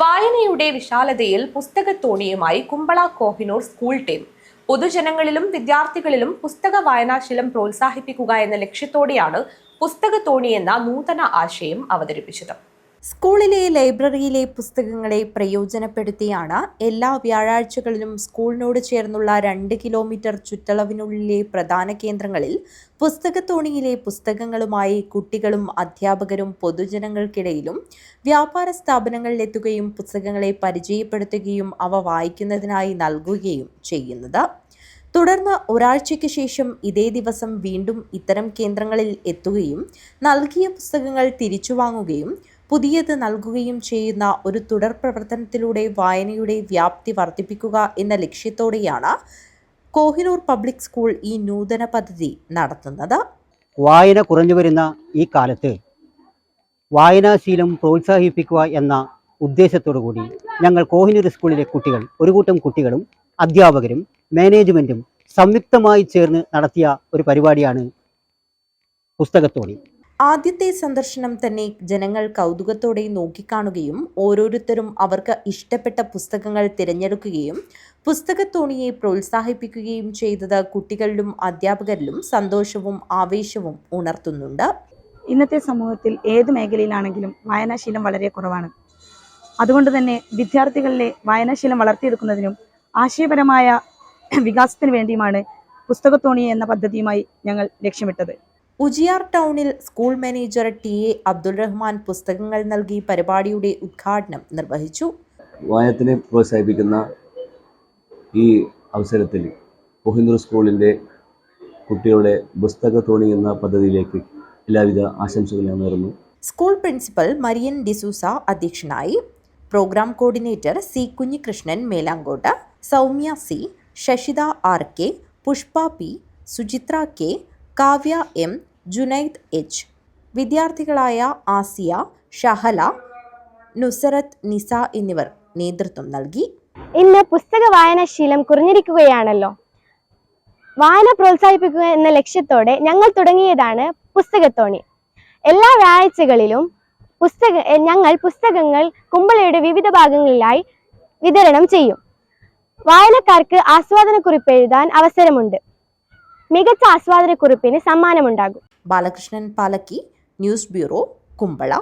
വായനയുടെ വിശാലതയിൽ പുസ്തകത്തോണിയുമായി കുമ്പള കോഹിനൂർ സ്കൂൾ ടീം. പൊതുജനങ്ങളിലും വിദ്യാർത്ഥികളിലും പുസ്തക വായനാശീലം പ്രോത്സാഹിപ്പിക്കുക എന്ന ലക്ഷ്യത്തോടെയാണ് പുസ്തകത്തോണി എന്ന നൂതന ആശയം അവതരിപ്പിച്ചത്. സ്കൂളിലെ ലൈബ്രറിയിലെ പുസ്തകങ്ങളെ പ്രയോജനപ്പെടുത്തിയാണ് എല്ലാ വ്യാഴാഴ്ചകളിലും സ്കൂളിനോട് ചേർന്നുള്ള രണ്ട് കിലോമീറ്റർ ചുറ്റളവിനുള്ളിലെ പ്രധാന കേന്ദ്രങ്ങളിൽ പുസ്തകത്തോണിയിലെ പുസ്തകങ്ങളുമായി കുട്ടികളും അധ്യാപകരും പൊതുജനങ്ങൾക്കിടയിലും വ്യാപാര സ്ഥാപനങ്ങളിലെത്തുകയും പുസ്തകങ്ങളെ പരിചയപ്പെടുത്തുകയും അവ വായിക്കുന്നതിനായി നൽകുകയും ചെയ്യുന്നത്. തുടർന്ന് ഒരാഴ്ചയ്ക്ക് ശേഷം ഇതേ ദിവസം വീണ്ടും ഇത്തരം കേന്ദ്രങ്ങളിൽ എത്തുകയും നൽകിയ പുസ്തകങ്ങൾ തിരിച്ചു വാങ്ങുകയും പുതിയത് നൽകുകയും ചെയ്യുന്ന ഒരു തുടർ പ്രവർത്തനത്തിലൂടെ വായനയുടെ വ്യാപ്തി വർദ്ധിപ്പിക്കുക എന്ന ലക്ഷ്യത്തോടെയാണ് കോഹിനൂർ പബ്ലിക് സ്കൂൾ ഈ നൂതന പദ്ധതി നടത്തുന്നത്. വായന കുറഞ്ഞു വരുന്ന ഈ കാലത്ത് വായനാശീലം പ്രോത്സാഹിപ്പിക്കുക എന്ന ഉദ്ദേശത്തോടു കൂടി ഞങ്ങൾ കോഹിനൂർ സ്കൂളിലെ കുട്ടികൾ ഒരു കൂട്ടം കുട്ടികളും അധ്യാപകരും മാനേജ്മെന്റും സംയുക്തമായി ചേർന്ന് നടത്തിയ ഒരു പരിപാടിയാണ് പുസ്തകത്തോണി ആദ്യത്തെ സന്ദർശനം തന്നെ ജനങ്ങൾ കൗതുകത്തോടെ നോക്കിക്കാണുകയും ഓരോരുത്തരും അവർക്ക് ഇഷ്ടപ്പെട്ട പുസ്തകങ്ങൾ തിരഞ്ഞെടുക്കുകയും പുസ്തകത്തോണിയെ പ്രോത്സാഹിപ്പിക്കുകയും ചെയ്തത് കുട്ടികളിലും അധ്യാപകരിലും സന്തോഷവും ആവേശവും ഉണർത്തുന്നുണ്ട്. ഇന്നത്തെ സമൂഹത്തിൽ ഏത് മേഖലയിലാണെങ്കിലും വായനാശീലം വളരെ കുറവാണ്. അതുകൊണ്ട് തന്നെ വിദ്യാർത്ഥികളിലെ വായനാശീലം വളർത്തിയെടുക്കുന്നതിനും ആശയപരമായ വികാസത്തിന് വേണ്ടിയുമാണ് പുസ്തകത്തോണി എന്ന പദ്ധതിയുമായി ഞങ്ങൾ ലക്ഷ്യമിട്ടത്. ഉജിയാർ ടൗണിൽ school manager T A Abdul Rahman പുസ്തകങ്ങൾ നൽകി പരിപാടിയുടെ ഉദ്ഘാടനം നിർവഹിച്ചു. വായനത്തിനെ പ്രോത്സാഹിപ്പിക്കുന്ന ഈ അവസരത്തിൽ കൊഹിന്ദ്ര സ്കൂളിന്റെ കുട്ടികളുടെ പുസ്തക തോണി എന്ന പദ്ധതിയിലേക്ക് എല്ലാവിധ ആശംസകളും നേർന്നു സ്കൂൾ പ്രിൻസിപ്പൽ മരിയൻ ഡിസൂസ അധ്യക്ഷനായി. Programme coordinator C Kunhikrishnan Melankot Soumya C Sasitha R K Pushpa P Suchithra K Kavya M Junaid H. വിദ്യാർത്ഥികളായ Asiya Shahala Nusrath Nisa എന്നിവർ നേതൃത്വം നൽകി. ഇന്ന് പുസ്തക വായനാശീലം കുറഞ്ഞിരിക്കുകയാണല്ലോ. വായന പ്രോത്സാഹിപ്പിക്കുക എന്ന ലക്ഷ്യത്തോടെ ഞങ്ങൾ തുടങ്ങിയതാണ് പുസ്തകത്തോണി. എല്ലാ വ്യാഴാഴ്ചകളിലും പുസ്തക ഞങ്ങൾ പുസ്തകങ്ങൾ കുമ്പളയുടെ വിവിധ ഭാഗങ്ങളിലായി വിതരണം ചെയ്യും. വായനക്കാർക്ക് ആസ്വാദനക്കുറിപ്പ് എഴുതാൻ അവസരമുണ്ട്. മികച്ച ആസ്വാദനക്കുറിപ്പിന് സമ്മാനമുണ്ടാകും. Balakrishnan Palakki news bureau Kumbla.